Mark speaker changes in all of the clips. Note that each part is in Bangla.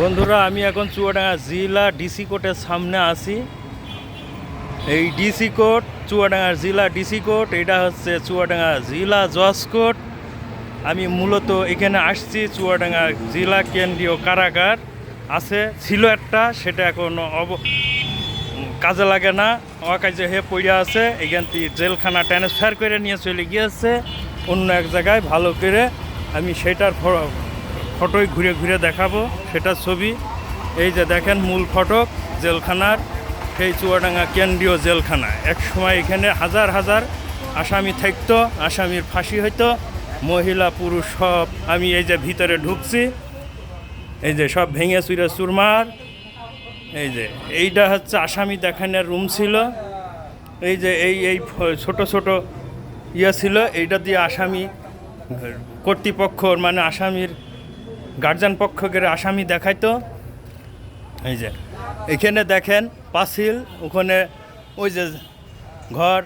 Speaker 1: বন্ধুরা, আমি এখন চুয়াডাঙ্গা জেলা ডিসি কোর্টের সামনে আছি। এই ডিসি কোর্ট, চুয়াডাঙ্গা জেলা ডিসি কোর্ট, এটা হচ্ছে চুয়াডাঙ্গা জেলা জজ কোর্ট। আমি মূলত এখানে আসছি, চুয়াডাঙ্গা জেলা কেন্দ্রীয় কারাগার আছে, ছিল একটা, সেটা এখন অব কাজে লাগে না, অকাজে হয়ে পড়ে আছে, এখান থেকে জেলখানা ট্রান্সফার করে নিয়ে চলে গিয়েছে, অন্য এক জায়গায় ভালো করে। আমি সেটার ফটোই ঘুরে ঘুরে দেখাবো, সেটা ছবি। এই যে দেখেন মূল ফটক, জেলখানার, সেই চুয়াডাঙ্গা কেন্দ্রীয় জেলখানা। এক সময় এখানে হাজার হাজার আসামি থাকতো, আসামির ফাঁসি হইতো, মহিলা, পুরুষ সব আমি এই যে ভিতরে ঢুকছি। এই যে সব ভেঙে চুরে চুরমার। এই যে এইটা হচ্ছে আসামি দেখানোর রুম ছিল। এই যে এই এই ছোট ছোট ইয়ে ছিল, এইটা দিয়ে আসামি কর্তৃপক্ষর মানে আসামির গার্জিয়ান পক্ষকে আসামি দেখাইতো। এই যে, এখানে দেখেন পাঁচিল, ওখানে ওই যে ঘর,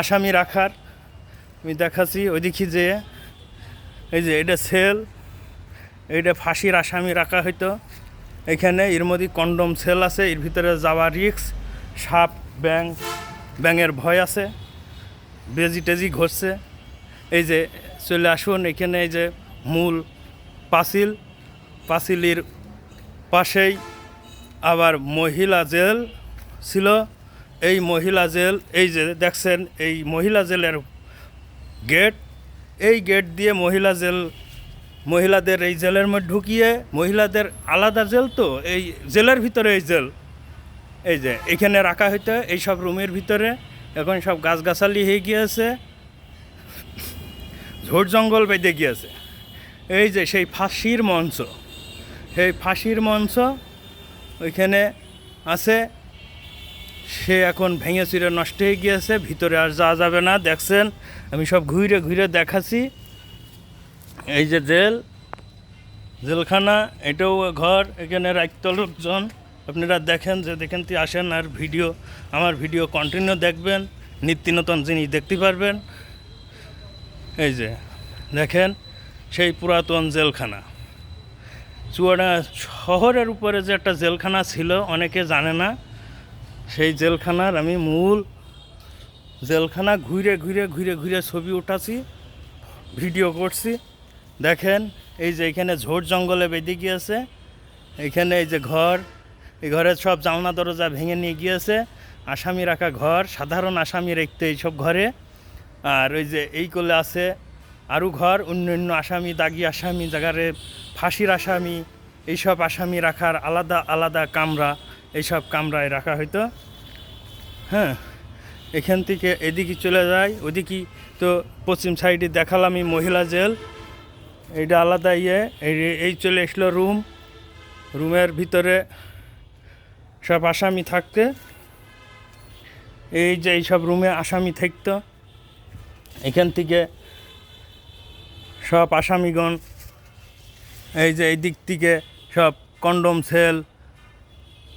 Speaker 1: আসামি রাখার। আমি দেখাচ্ছি ওইদিকে যে, এই যে এটা সেল, এইটা ফাঁসির আসামি রাখা হইতো। এখানে এর মধ্যে কন্ডম সেল আছে, এর ভিতরে যাওয়া রিক্স সাপ, ব্যাং, ব্যাঙের ভয় আছে, বেজি টেজি ঘটছে এই যে চলে আসুন, এখানে এই যে মূল পাঁচিল, পাঁচিলের পাশেই আবার মহিলা জেল ছিল। এই মহিলা জেল, এই যে দেখছেন, এই মহিলা জেলের গেট, এই গেট দিয়ে মহিলা জেল, মহিলাদের এই জেলের মধ্যে ঢুকিয়ে মহিলাদের আলাদা জেল তো, এই জেলের ভিতরে এই জেল। এই যে, এখানে রাখা হইতো, এই সব রুমের ভিতরে। এখন সব গাছগাছালি হয়ে গিয়েছে। ঝোড় জঙ্গল বেঁধে গিয়েছে। এই যে সেই ফাঁসির মঞ্চ, সেই ফাঁসির মঞ্চ, ওইখানে আছে। সে এখন ভেঙে চিরে নষ্ট হয়ে গিয়েছে, ভিতরে আর যাওয়া যাবে না, দেখছেন? আমি সব ঘুরে ঘুরে দেখাছি এই যে জেল, জেলখানা, এটাও ঘর, এখানে রাখত লোকজন। আপনারা দেখেন যে, দেখেন তুই আসেন আর ভিডিও, আমার ভিডিও কন্টিনিউ দেখবেন, নিত্য নতুন জিনিস দেখতে পারবেন। এই যে, দেখেন। সেই পুরাতন জেলখানা। চুয়াডা শহরের উপরে যে একটা জেলখানা ছিল, অনেকে জানে না, সেই জেলখানার আমি মূল জেলখানা ঘুরে ঘুরে ঘুরে ঘুরে ছবি উঠাছি ভিডিও করছি। দেখেন, এই যে এখানে ঝোড় জঙ্গলে বেঁধে গিয়েছে, এখানে এই যে ঘর, এই ঘরের সব জানলা দরজা ভেঙে নিয়ে গিয়েছে, আসামি রাখা ঘর, সাধারণ আসামি রাখতে এইসব ঘরে। আর ওই যে এই কোলে আছে আরও ঘর অন্য অন্য আসামি, দাগি আসামি জায়গারে ফাঁসির আসামি, এইসব আসামি রাখার আলাদা আলাদা কামরা, এইসব কামরায় রাখা হইতো। হ্যাঁ এখান থেকে এদিকে চলে যায়, ওদিকে তো পশ্চিম সাইডে দেখালাম এই মহিলা জেল। এইটা আলাদা ইয়ে এই চলে এসলো রুম। রুমের ভিতরে সব আসামি থাকতে। এই যে এইসব রুমে আসামি থাকতো। এখান থেকে সব আসামিগণ, এই যে এই দিক থেকে সব কন্ডম সেল,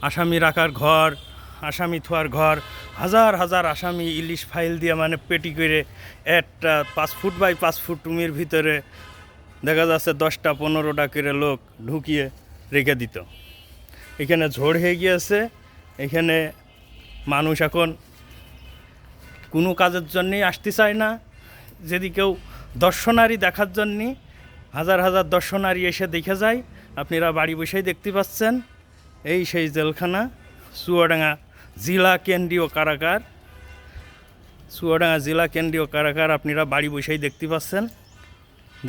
Speaker 1: আসামি রাখার ঘর, আসামি থোয়ার ঘর, হাজার হাজার আসামি ইলিশ ফাইল দিয়ে মানে পেটি করে একটা পাঁচ ফুট বাই পাঁচ ফুট রুমের ভিতরে দেখা যাচ্ছে দশটা পনেরোটা করে লোক ঢুকিয়ে রেখে দিত। এখানে ঝড় হয়ে গিয়েছে, এখানে মানুষ এখন কোনো কাজের জন্যেই আসতে চায় না। যদি কেউ দর্শনারী দেখার জন্যে হাজার হাজার দর্শনারী এসে দেখে যায়। আপনারা বাড়ি বসেই দেখতে পাচ্ছেন। এই সেই জেলখানা চুয়াডাঙ্গা জেলা কেন্দ্রীয় কারাগার। চুয়াডাঙ্গা জেলা কেন্দ্রীয় কারাগার আপনারা বাড়ি বসেই দেখতে পাচ্ছেন।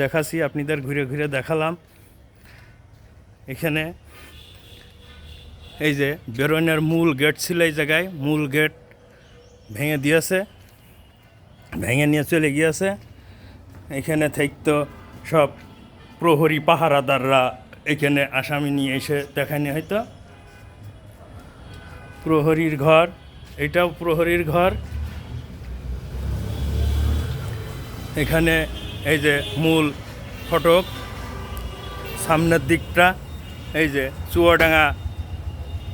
Speaker 1: দেখাচ্ছি, আপনাদের ঘুরে ঘুরে দেখালাম। এখানে এই যে বেরোনের মূল গেট ছিল এই জায়গায়। মূল গেট ভেঙে দিয়েছে। ভেঙে নিয়ে চলে গিয়েছে। এখানে থাকতো সব প্রহরী পাহারাদাররা। এখানে আসামি নিয়ে এসে দেখানি হয়তো প্রহরীর ঘর, এটাও প্রহরীর ঘর। এখানে এই যে মূল ফটক, সামনের দিকটা, এই যে চুয়াডাঙ্গা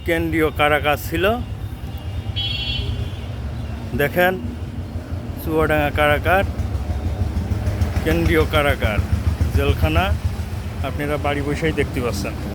Speaker 1: কেন্দ্রীয় কারাগার ছিল। দেখেন, চুয়াডাঙ্গা কারাগার। কেন্দ্রীয় কারাগার জেলখানা আপনারা বাড়ি বসেই দেখতে পাচ্ছেন।